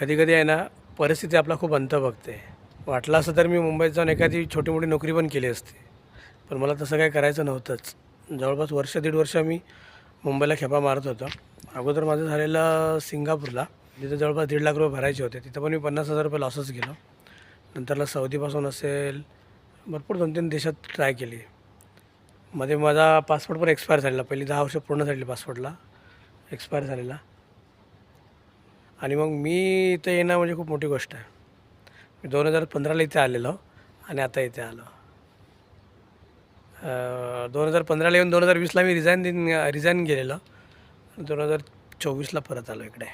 कधी कधी आहे ना परिस्थिती आपला खूप अंत बघते. वाटलं असं तर मी मुंबईत जाऊन एखादी छोटी मोठी नोकरी पण केली असती. पण मला तसं काही करायचं नव्हतंच. जवळपास वर्ष दीड वर्ष मी मुंबईला खेपा मारत होतो. अगोदर माझं झालेलं सिंगापूरला. तिथं जवळपास दीड लाख रुपये भरायचे होते. तिथं पण मी पन्नास हजार रुपये लॉसच गेलो. नंतरला सौदीपासून असेल भरपूर दोन तीन देशात ट्राय केली. मध्ये माझा पासपोर्ट पण एक्सपायर झालेला. पहिली दहा वर्ष पूर्ण झालेली पासपोर्टला एक्सपायर झालेला. आणि मग मी इथं येणं म्हणजे खूप मोठी गोष्ट आहे. मी दोन हजार पंधराला इथे आलेलो आणि आता इथे आलो. दोन हजार पंधराला येऊन दोन हजार वीसला मी रिझाईन दिन रिझाईन गेलेलो. दोन हजार चोवीसला परत आलो इकडे.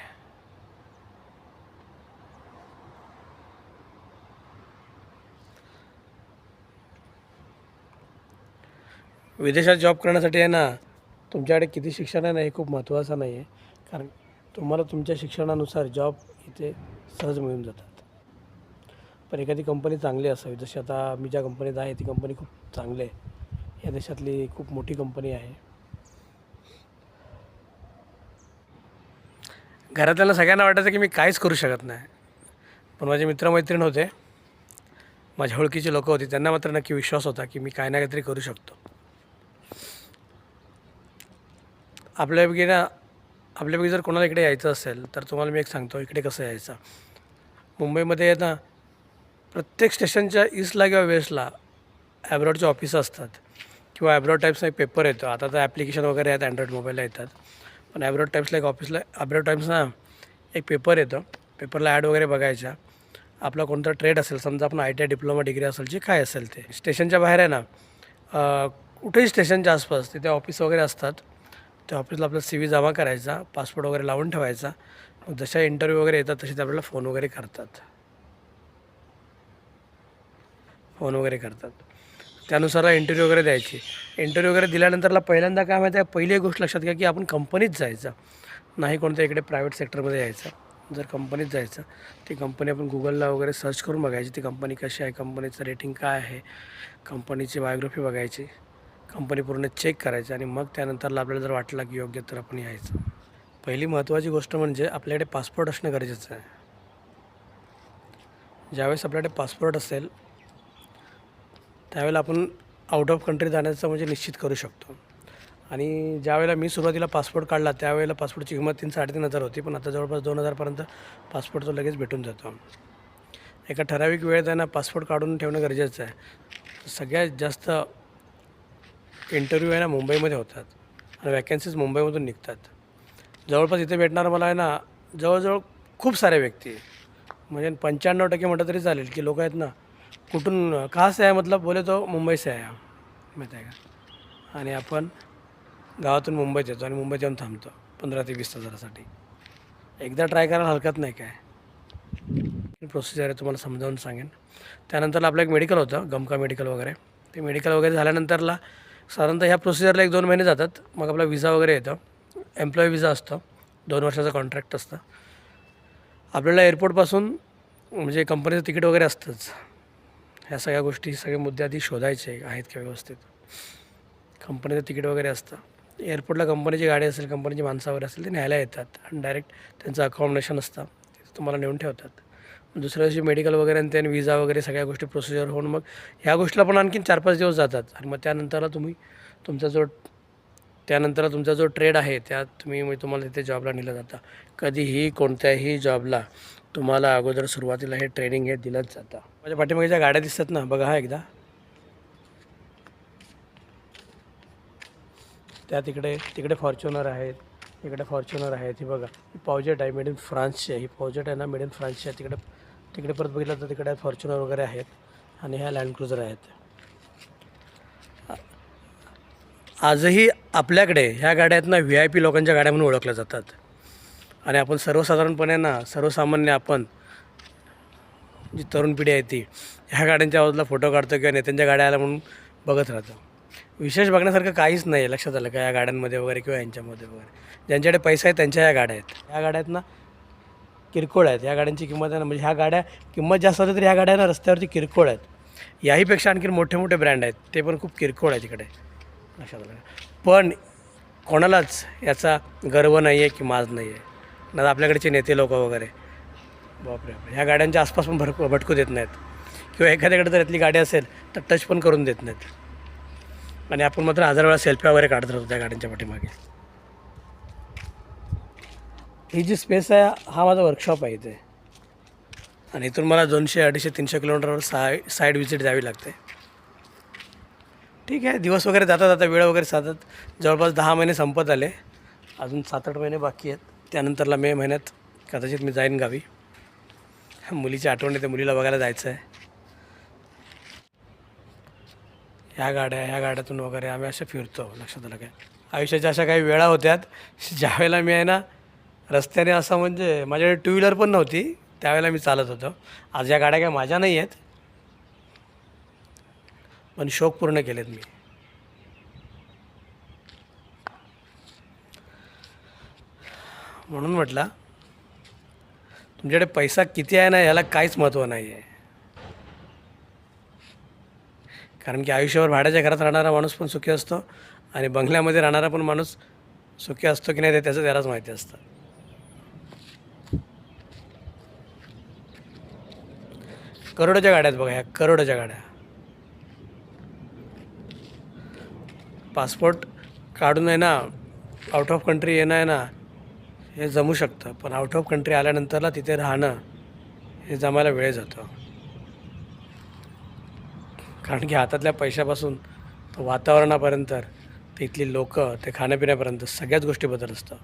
विदेशात जॉब करण्यासाठी आहे ना तुमच्याकडे किती शिक्षण आहे ना हे खूप महत्त्वाचं नाही आहे. कारण तुम्हाला तुमच्या शिक्षणानुसार जॉब इथे सहज मिळून जातात. पण एखादी कंपनी चांगली असावी जशी आता मी ज्या कंपनीत आहे ती कंपनी खूप चांगली आहे. या देशातली खूप मोठी कंपनी आहे. घरातल्याला सगळ्यांना वाटायचं की मी काहीच करू शकत नाही. पण माझे मित्रमैत्रीण होते. माझ्या ओळखीची लोकं होती. त्यांना मात्र नक्की विश्वास होता की मी काय ना काहीतरी करू शकतो. आपल्यापैकी ना आपल्यापैकी जर कोणाला इकडे यायचं असेल तर तुम्हाला मी एक सांगतो इकडे कसं यायचं? मुंबईमध्ये ना प्रत्येक स्टेशनच्या ईस्टला किंवा वेस्टला ॲब्रॉडचे ऑफिस असतात. किंवा ॲब्रॉड टाईप्सचा एक पेपर येतो. आता तर ॲप्लिकेशन वगैरे आहेत अँड्रॉइड मोबाईलला येतात. पण ॲब्रॉड टाईप्सला एक ऑफिसला ॲब्रॉड टाईम्सना एक पेपर येतो. पेपरला ॲड वगैरे बघायच्या. आपला कोणता ट्रेड असेल समजा आपण I T I diploma degree असेल जे काय असेल ते. स्टेशनच्या बाहेर आहे ना कुठेही स्टेशनच्या आसपास तिथे ऑफिस वगैरे असतात. त्या ऑफिसला आपला सी व्ही जमा करायचा पासपोर्ट वगैरे लावून ठेवायचा. मग जशा इंटरव्ह्यू वगैरे येतात तसे ते आपल्याला फोन वगैरे करतात. फोन वगैरे करतात. त्यानुसार इंटरव्ह्यू वगैरे द्यायची. इंटरव्ह्यू वगैरे दिल्यानंतरला पहिल्यांदा काय माहिती आहे पहिली गोष्ट लक्षात घ्या की आपण कंपनीत जायचं. नाही कोणत्या इकडे प्रायव्हेट सेक्टरमध्ये यायचं. जर कंपनीत जायचं ती कंपनी आपण गुगलला वगैरे सर्च करून बघायची ती कंपनी कशी आहे कंपनीचं रेटिंग काय आहे कंपनीची बायोग्राफी बघायची. कंपनी पूर्ण चेक करायची आणि मग त्यानंतरला आपल्याला जर वाटलं की योग्य तर आपण यायचं. पहिली महत्त्वाची गोष्ट म्हणजे आपल्याकडे पासपोर्ट असणं गरजेचं आहे. ज्यावेळेस आपल्याकडे पासपोर्ट असेल त्यावेळेला आपण आउट ऑफ कंट्री जाण्याचं म्हणजे निश्चित करू शकतो. आणि ज्यावेळेला मी सुरुवातीला पासपोर्ट काढला त्यावेळेला पासपोर्टची किंमत तीन साडेतीन हजार होती पण आता जवळपास दोन हजारपर्यंत पासपोर्ट तो लगेच भेटून जातो. एका ठराविक वेळेत त्यांना पासपोर्ट काढून ठेवणं गरजेचं आहे. सगळ्यात जास्त इंटरव्ह्यू आहे ना मुंबईमध्ये होतात. आणि वॅकन्सीज मुंबईमधून निघतात. जवळपास इथे भेटणारं मला आहे ना जवळजवळ खूप साऱ्या व्यक्ती म्हणजे पंच्याण्णव टक्के म्हटलं तरी चालेल की लोक आहेत ना कुठून कहाँ से आहे मतलब बोले तो मुंबई से आहे माहीत आहे का? आणि आपण गावातून मुंबईत येतो आणि मुंबईत येऊन थांबतो पंधरा ते वीस हजारासाठी एकदा ट्राय करायला हरकत नाही काय. प्रोसिजर आहे तुम्हाला समजावून सांगेन. त्यानंतर आपलं एक मेडिकल होतं गमका मेडिकल वगैरे. ते मेडिकल वगैरे झाल्यानंतरला साधारणतः ह्या प्रोसिजरला एक दोन महिने जातात. मग आपला विजा वगैरे येतो. एम्प्लॉई विजा असतो. दोन वर्षाचं कॉन्ट्रॅक्ट असतं. आपल्याला एअरपोर्टपासून म्हणजे कंपनीचं तिकीट वगैरे असतंच. ह्या सगळ्या गोष्टी सगळे मुद्दे आधी शोधायचे आहेत का व्यवस्थित. कंपनीचं तिकीट वगैरे असतं. एअरपोर्टला कंपनीची गाडी असेल कंपनीची माणसं वगैरे असेल ते न्यायला येतात. आणि डायरेक्ट त्यांचं अकॉमोडेशन असतं. ते तुम्हाला नेऊन ठेवतात. दुसऱ्या दिवशी मेडिकल वगैरे आणि त्याने विजा वगैरे सगळ्या गोष्टी प्रोसिजर होऊन मग ह्या गोष्टीला पण आणखीन चार पाच दिवस जातात. आणि मग त्यानंतरला तुम्ही तुमचा जो त्यानंतर तुमचा जो ट्रेड आहे त्यात तुम्ही मग तुम्हाला तिथे जॉबला नेलं जातं. कधीही कोणत्याही जॉबला तुम्हाला अगोदर सुरुवातीला हे ट्रेनिंग हे दिलंच जातं. माझ्या पाठीमागे ज्या गाड्या दिसतात ना बघा हा एकदा. त्या तिकडे तिकडे फॉर्च्युनर आहेत. इकडे फॉर्च्युनर आहे ती बघा ही पावजेट आहे मेड इन फ्रान्सची आहे. ही पावजेट आहे ना मेड इन फ्रान्सची आहे. तिकडे तिकडे परत बघितलं तर तिकडे फॉर्च्युनर वगैरे आहेत आणि ह्या लँड क्रुझर आहेत. आजही आपल्याकडे ह्या गाड्या आहेत ना व्ही आय पी लोकांच्या गाड्या म्हणून ओळखल्या जातात. आणि आपण सर्वसाधारणपणे ना सर्वसामान्य आपण जी तरुण पिढी आहे ती ह्या गाड्यांच्या आवाजला फोटो काढतो किंवा नेत्यांच्या गाड्या आल्या म्हणून बघत राहतो. विशेष बघण्यासारखं काहीच नाही आहे लक्षात आलं का? या गाड्यांमध्ये वगैरे किंवा यांच्यामध्ये वगैरे. ज्यांच्याकडे पैसा आहे त्यांच्या या गाड्या आहेत. या गाड्या आहेत ना किरकोळ आहेत. ह्या गाड्यांची किंमत आहे ना म्हणजे ह्या गाड्या किंमत जास्त असली तरी ह्या गाड्या ना रस्त्यावरती किरकोळ आहेत. याहीपेक्षा आणखी मोठे मोठे ब्रँड आहेत. ते पण खूप किरकोळ आहेत इकडे. लक्षात आलं पण कोणालाच याचा गर्व नाही आहे की माज नाही आहे. ना आपल्याकडचे नेते लोक वगैरे. बापरे बापरे. ह्या गाड्यांच्या आसपास पण भरकू भटकू देत नाहीत. किंवा एखाद्याकडे जर यातली गाडी असेल तर टच पण करून देत नाहीत. आणि आपण मात्र हजार वेळा सेल्फ्या वगैरे काढत राहतो त्या गाड्यांच्या पाठीमागे. ही जी स्पेस आहे हा माझा वर्कशॉप आहे इथे. आणि इथून मला दोनशे अडीचशे तीनशे किलोमीटरवर साय साईड व्हिजिट द्यावी लागते. ठीक आहे दिवस वगैरे जाता जाता वेळ वगैरे साधत जवळपास दहा महिने संपत आले. अजून सात आठ महिने बाकी आहेत. त्यानंतरला मे महिन्यात कदाचित मी जाईन गावी. मुलीची आठवण येते मुलीला बघायला जायचं आहे ह्या गाड्या ह्या गाड्यातून वगैरे आम्ही अशा फिरतो लक्षात आलं काय? आयुष्याच्या अशा काही वेळा होत्यात ज्यावेळेला मी आहे ना रस्त्याने असं म्हणजे माझ्याकडे टू व्हीलर पण नव्हती त्यावेळेला मी चालत होतो. आज या गाड्या काय माझ्या नाही आहेत पण शौक पूर्ण केलेत मी. म्हणून म्हटलं तुमच्याकडे पैसा किती आहे ना याला काहीच महत्त्व नाही आहे कारण की आयुष्यभर भाड्याच्या घरात राहणारा माणूस पण सुखी असतो आणि बंगल्यामध्ये राहणारा पण माणूस सुखी असतो की नाही ते त्याचं त्यालाच माहिती असतं. करोडोच्या गाड्या आहेत बघा ह्या करोडोच्या गाड्या. पासपोर्ट काढून आहे ना आउट ऑफ कंट्री येणं आहे ना हे जमू शकतं. पण आउट ऑफ कंट्री आल्यानंतरला तिथे राहणं हे जमायला वेळ जातो. कारण की हातातल्या पैशापासून तो वातावरणापर्यंत तिथली लोकं ते खाण्यापिण्यापर्यंत सगळ्याच गोष्टी बदल असतं